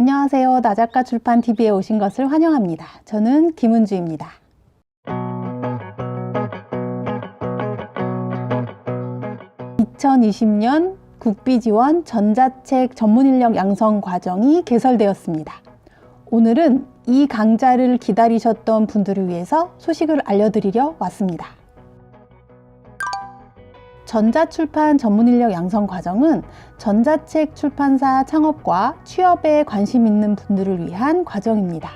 안녕하세요. 나작가 출판 TV에 오신 것을 환영합니다. 저는 김은주입니다. (2020년) 국비지원 전자책 전문 인력 양성 과정이 개설되었습니다. 오늘은 이 강좌를 기다리셨던 분들을 위해서 소식을 알려드리려 왔습니다. 전자출판 전문 인력 양성 과정은 전자책 출판사 창업과 취업에 관심 있는 분들을 위한 과정입니다.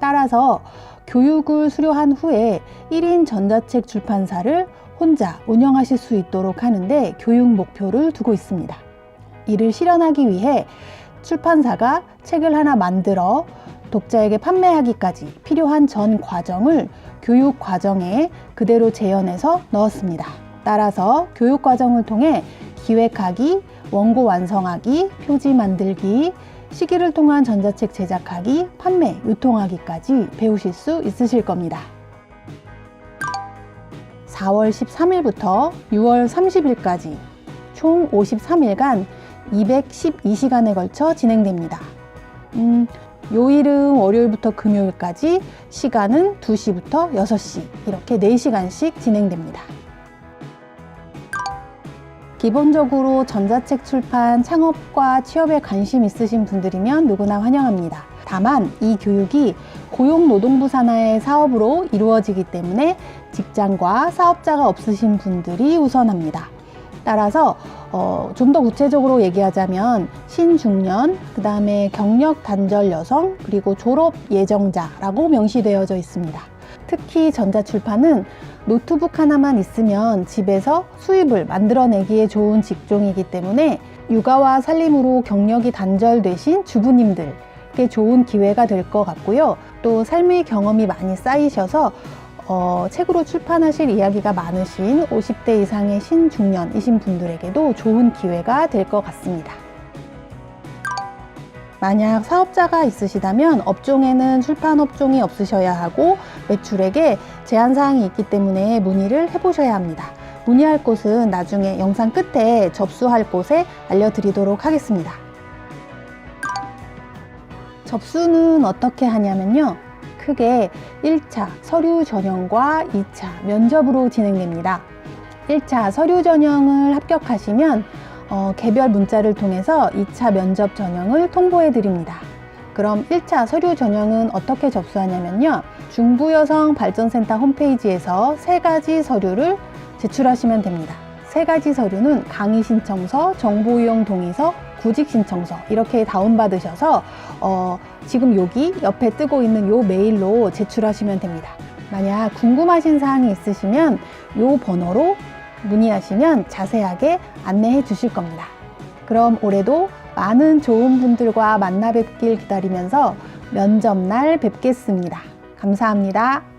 따라서 교육을 수료한 후에 1인 전자책 출판사를 혼자 운영하실 수 있도록 하는데 교육 목표를 두고 있습니다. 이를 실현하기 위해 출판사가 책을 하나 만들어 독자에게 판매하기까지 필요한 전 과정을 교육 과정에 그대로 재현해서 넣었습니다. 따라서 교육 과정을 통해 기획하기, 원고 완성하기, 표지 만들기, 시기를 통한 전자책 제작하기, 판매, 유통하기까지 배우실 수 있으실 겁니다. 4월 13일부터 6월 30일까지 총 53일간 212시간에 걸쳐 진행됩니다. 음, 요일은 월요일부터 금요일까지 시간은 2시부터 6시 이렇게 4시간씩 진행됩니다. 기본적으로 전자책 출판 창업과 취업에 관심 있으신 분들이면 누구나 환영합니다. 다만 이 교육이 고용노동부 산하의 사업으로 이루어지기 때문에 직장과 사업자가 없으신 분들이 우선합니다. 따라서 어, 좀 더 구체적으로 얘기하자면 신중년, 그 다음에 경력 단절 여성, 그리고 졸업 예정자라고 명시되어져 있습니다. 특히 전자출판은 노트북 하나만 있으면 집에서 수입을 만들어내기에 좋은 직종이기 때문에 육아와 살림으로 경력이 단절되신 주부님들께 좋은 기회가 될 것 같고요. 또 삶의 경험이 많이 쌓이셔서 어, 책으로 출판하실 이야기가 많으신 50대 이상의 신중년이신 분들에게도 좋은 기회가 될 것 같습니다. 만약 사업자가 있으시다면 업종에는 출판 업종이 없으셔야 하고 매출액에 제한 사항이 있기 때문에 문의를 해보셔야 합니다. 문의할 곳은 나중에 영상 끝에 접수할 곳에 알려드리도록 하겠습니다. 접수는 어떻게 하냐면요. 크게 1차 서류 전형과 2차 면접으로 진행됩니다. 1차 서류 전형을 합격하시면 어, 개별 문자를 통해서 2차 면접 전형을 통보해 드립니다. 그럼 1차 서류 전형은 어떻게 접수하냐면요. 중부여성 발전센터 홈페이지에서 세 가지 서류를 제출하시면 됩니다. 세 가지 서류는 강의 신청서, 정보 이용 동의서, 구직 신청서 이렇게 다운받으셔서 어, 지금 여기 옆에 뜨고 있는 요 메일로 제출하시면 됩니다. 만약 궁금하신 사항이 있으시면 요 번호로 문의하시면 자세하게 안내해 주실 겁니다. 그럼 올해도 많은 좋은 분들과 만나 뵙길 기다리면서 면접날 뵙겠습니다. 감사합니다.